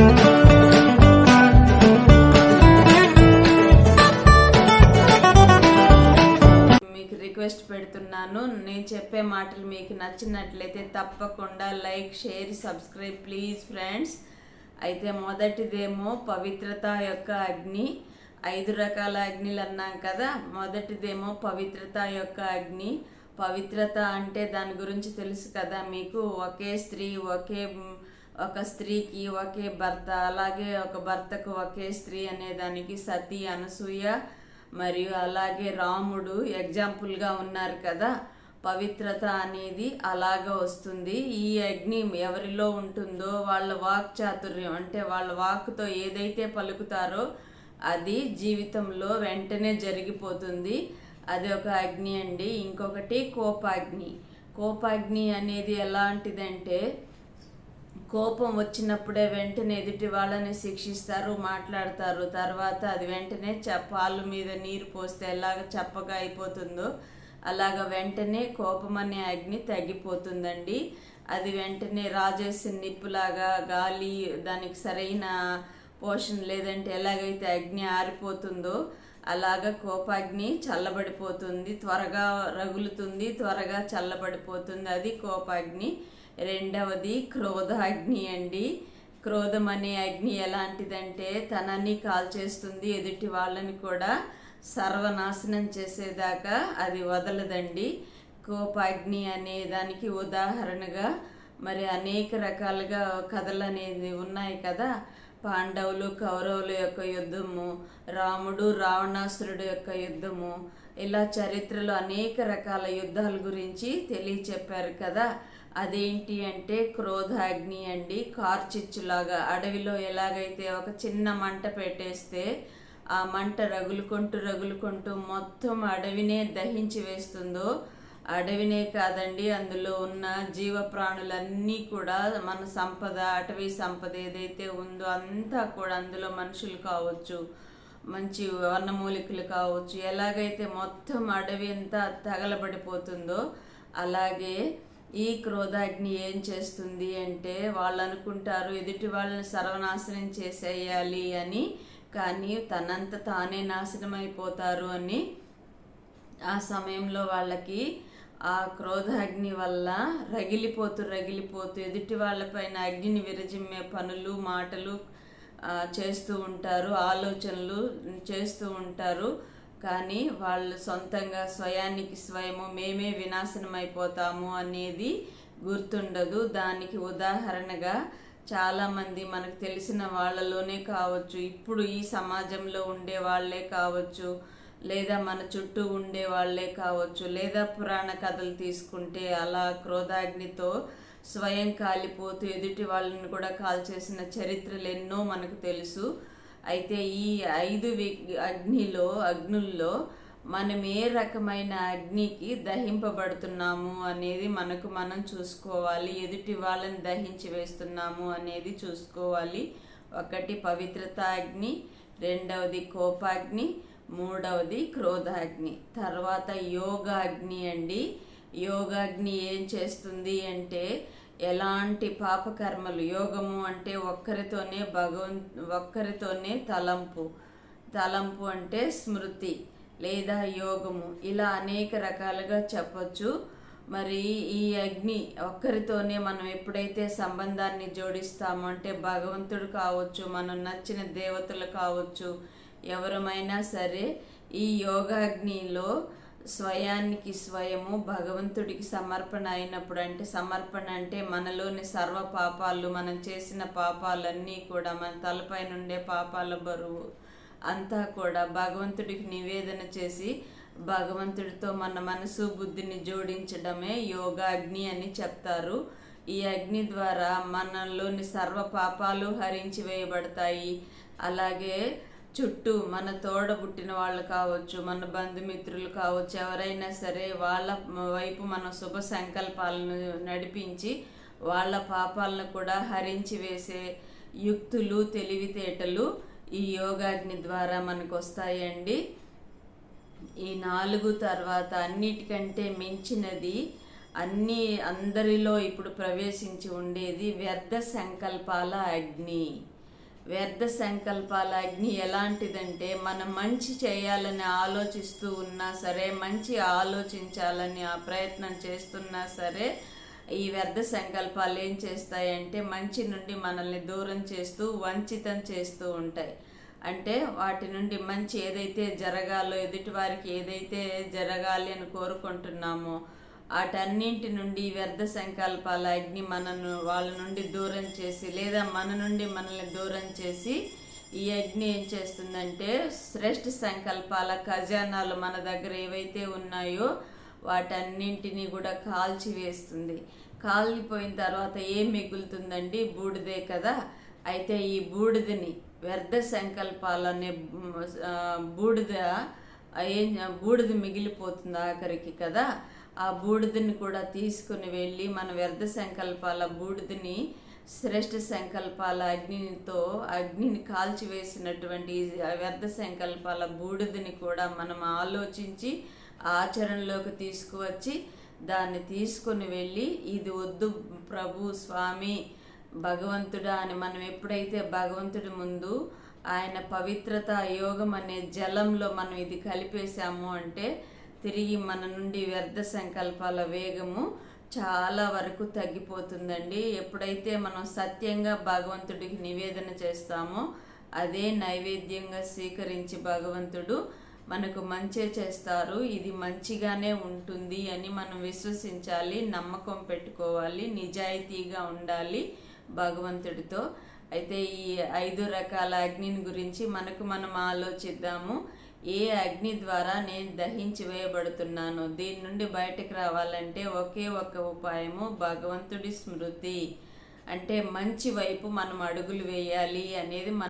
మీకు రిక్వెస్ట్ పెడుతున్నాను. నేను చెప్పే మాటలు మీకు నచ్చినట్లయితే తప్పకుండా like share subscribe please friends అయితే మొదటిదేమో పవిత్రత యొక్క అగ్ని. ఐదు రకాల అగ్నిలు అన్నాం కదా. మొదటిదేమో పవిత్రత యొక్క అగ్ని. పవిత్రత అంటే దాని గురించి తెలుసు కదా మీకు? ఒకే స్త్రీ ఒకే ఒక స్త్రీకి ఒకే భర్త అలాగే ఒక భర్తకు ఒకే స్త్రీ అనే దానికి సతీ అనసూయ మరియు అలాగే రాముడు ఎగ్జాంపుల్గా ఉన్నారు కదా. పవిత్రత అనేది అలాగా వస్తుంది. ఈ అగ్ని ఎవరిలో ఉంటుందో వాళ్ళ వాక్ చాతుర్యం అంటే వాళ్ళ వాక్తో ఏదైతే పలుకుతారో అది జీవితంలో వెంటనే జరిగిపోతుంది. అది ఒక అగ్ని అండి. ఇంకొకటి కోపాగ్ని. కోపాగ్ని అనేది ఎలాంటిదంటే కోపం వచ్చినప్పుడే వెంటనే ఎదుటి వాళ్ళని శిక్షిస్తారు మాట్లాడతారు. తర్వాత అది వెంటనే చ- పాలు మీద నీరు పోస్తే ఎలాగ చప్పగా అయిపోతుందో అలాగ వెంటనే కోపం అనే అగ్ని తగ్గిపోతుందండి. అది వెంటనే రాజేసిన నిప్పులాగా గాలి దానికి సరైన పోషణ లేదంటే ఎలాగైతే అగ్ని ఆరిపోతుందో అలాగ కోపాగ్ని చల్లబడిపోతుంది. త్వరగా రగులుతుంది త్వరగా చల్లబడిపోతుంది. అది కోపాగ్ని రెండవది క్రోధాగ్ని అండి. క్రోధం అనే అగ్ని ఎలాంటిదంటే తనని కాల్చేస్తుంది ఎదుటి వాళ్ళని కూడా సర్వనాశనం చేసేదాకా అది వదలదండి. కోపాగ్ని అనే దానికి ఉదాహరణగా మరి అనేక రకాలుగా కథలు అనేది ఉన్నాయి కదా. పాండవులు కౌరవుల యొక్క యుద్ధము రాముడు రావణాసురుడు యొక్క యుద్ధము ఇలా చరిత్రలో అనేక రకాల యుద్ధాల గురించి తెలియచెప్పారు కదా. అదేంటి అంటే క్రోధాగ్ని అండి కార్చిచ్చులాగా. అడవిలో ఎలాగైతే ఒక చిన్న మంట పెట్టేస్తే ఆ మంట రగులుకుంటూ రగులుకుంటూ మొత్తం అడవినే దహించి వేస్తుందో అడవినే కాదండి అందులో ఉన్న జీవ ప్రాణులన్నీ కూడా మన సంపద అటవీ సంపద ఏదైతే ఉందో అంతా కూడా అందులో మనుషులు కావచ్చు మంచి వర్ణమూలికలు కావచ్చు ఎలాగైతే మొత్తం అడవి అంతా తగలబడిపోతుందో అలాగే ఈ క్రోధాగ్ని ఏం చేస్తుంది అంటే వాళ్ళు అనుకుంటారు ఎదుటి వాళ్ళని సర్వనాశనం చేసేయాలి అని. కానీ తనంత తానే నాశనం అయిపోతారు అని ఆ సమయంలో వాళ్ళకి ఆ క్రోధాగ్ని వల్ల రగిలిపోతూ రగిలిపోతూ ఎదుటి వాళ్ళపైన అగ్నిని విరజిమ్మే పనులు మాటలు చేస్తూ ఉంటారు ఆలోచనలు చేస్తూ ఉంటారు. కానీ వాళ్ళు సొంతంగా స్వయానికి స్వయము మేమే వినాశనం అయిపోతాము అనేది గుర్తుండదు. దానికి ఉదాహరణగా చాలామంది మనకు తెలిసిన వాళ్ళలోనే కావచ్చు ఇప్పుడు ఈ సమాజంలో ఉండే వాళ్ళే కావచ్చు లేదా మన చుట్టూ ఉండే వాళ్ళే కావచ్చు లేదా పురాణ కథలు తీసుకుంటే అలా క్రోధాగ్నితో స్వయం కాలిపోతూ ఎదుటి వాళ్ళని కూడా కాల్చేసిన చరిత్రలు ఎన్నో మనకు తెలుసు. అయితే ఈ ఐదు వి- అగ్నిలో అగ్నుల్లో మనం ఏ రకమైన అగ్నికి దహింపబడుతున్నాము అనేది మనకు మనం చూసుకోవాలి. ఎదుటి వాళ్ళని దహించి వేస్తున్నాము అనేది చూసుకోవాలి. ఒకటి పవిత్రత అగ్ని రెండవది కోపాగ్ని మూడవది క్రోధాగ్ని. తర్వాత యోగాగ్ని అండి. యోగాగ్ని ఏం చేస్తుంది అంటే ఎలాంటి పాపకర్మలు? యోగము అంటే ఒక్కరితోనే భగవన్ ఒక్కరితోనే తలంపు. తలంపు అంటే స్మృతి లేదా యోగము. ఇలా అనేక రకాలుగా చెప్పొచ్చు. మరి ఈ అగ్ని ఒక్కరితోనే మనం ఎప్పుడైతే సంబంధాన్ని జోడిస్తామో అంటే భగవంతుడు కావచ్చు మనం నచ్చిన దేవతలు కావచ్చు ఎవరమైనా సరే ఈ యోగాగ్నిలో స్వయానికి స్వయము భగవంతుడికి సమర్పణ అయినప్పుడు అంటే సమర్పణ అంటే మనలోని సర్వ పాపాలు మనం చేసిన పాపాలన్నీ కూడా మన తలపై నుండే పాపాల బరువు అంతా కూడా భగవంతుడికి నివేదన చేసి భగవంతుడితో మన మనసు బుద్ధిని జోడించడమే యోగాగ్ని అని చెప్తారు. ఈ అగ్ని ద్వారా మనలోని సర్వ పాపాలు హరించి వేయబడతాయి. అలాగే చుట్టూ మన తోడబుట్టిన వాళ్ళు కావచ్చు మన బంధుమిత్రులు కావచ్చు ఎవరైనా సరే వాళ్ళ వైపు మన శుభ సంకల్పాలను నడిపించి వాళ్ళ పాపాలను కూడా హరించి వేసే యుక్తులు తెలివితేటలు ఈ యోగాగ్ని ద్వారా మనకు వస్తాయండి ఈ నాలుగు తర్వాత అన్నిటికంటే మించినది అన్ని అందరిలో ఇప్పుడు ప్రవేశించి ఉండేది వ్యర్థ సంకల్పాల అగ్ని. వ్యర్థ సంకల్పాల అగ్ని ఎలాంటిదంటే మనం మంచి చేయాలని ఆలోచిస్తూ ఉన్నా సరే మంచి ఆలోచించాలని ఆ ప్రయత్నం చేస్తున్నా సరే ఈ వ్యర్థ సంకల్పాలు ఏం చేస్తాయంటే మంచి నుండి మనల్ని దూరం చేస్తూ వంచితం చేస్తూ ఉంటాయి. అంటే వాటి నుండి మంచి ఏదైతే జరగాలో ఎదుటి వారికి ఏదైతే జరగాలి అని కోరుకుంటున్నామో వాటన్నింటి నుండి వ్యర్థ సంకల్పాల అగ్ని మనను వాళ్ళ నుండి దూరం చేసి లేదా మన నుండి మనల్ని దూరం చేసి ఈ అగ్ని ఏం చేస్తుందంటే శ్రేష్ఠ సంకల్పాల ఖజానాలు మన దగ్గర ఏవైతే ఉన్నాయో వాటన్నింటినీ కూడా కాల్చి వేస్తుంది. కాలిపోయిన తర్వాత ఏం మిగులుతుందండి? బూడిదే కదా. అయితే ఈ బూడిదని వ్యర్థ సంకల్పాలనే బూడిద ఏం బూడిద మిగిలిపోతుంది ఆఖరికి కదా. ఆ బూడిదని కూడా తీసుకుని వెళ్ళి మన వ్యర్థ సంకల్పాల బూడిదని శ్రేష్ఠ సంకల్పాల అగ్నితో అగ్నిని కాల్చివేసినటువంటి వ్యర్థ సంకల్పాల బూడిదని కూడా మనం ఆలోచించి ఆచరణలోకి తీసుకువచ్చి దాన్ని తీసుకుని వెళ్ళి ఇది వద్దు ప్రభు స్వామి భగవంతుడా అని మనం ఎప్పుడైతే భగవంతుడి ముందు ఆయన పవిత్రత యోగం అనే జలంలో మనం ఇది కలిపేశాము అంటే తిరిగి మన నుండి వ్యర్థ సంకల్పాల వేగము చాలా వరకు తగ్గిపోతుందండి. ఎప్పుడైతే మనం సత్యంగా భగవంతుడికి నివేదన చేస్తామో అదే నైవేద్యంగా స్వీకరించి భగవంతుడు మనకు మంచే చేస్తారు. ఇది మంచిగానే ఉంటుంది అని మనం విశ్వసించాలి నమ్మకం పెట్టుకోవాలి నిజాయితీగా ఉండాలి భగవంతుడితో. అయితే ఈ ఐదు రకాల అగ్నిని గురించి మనకు మనం ఆలోచిద్దాము. ఏ అగ్ని ద్వారా నేను దహించి వేయబడుతున్నాను దీని నుండి బయటకు రావాలంటే ఒకే ఒక ఉపాయము భగవంతుడి స్మృతి. అంటే మంచి వైపు మనం అడుగులు వేయాలి అనేది మన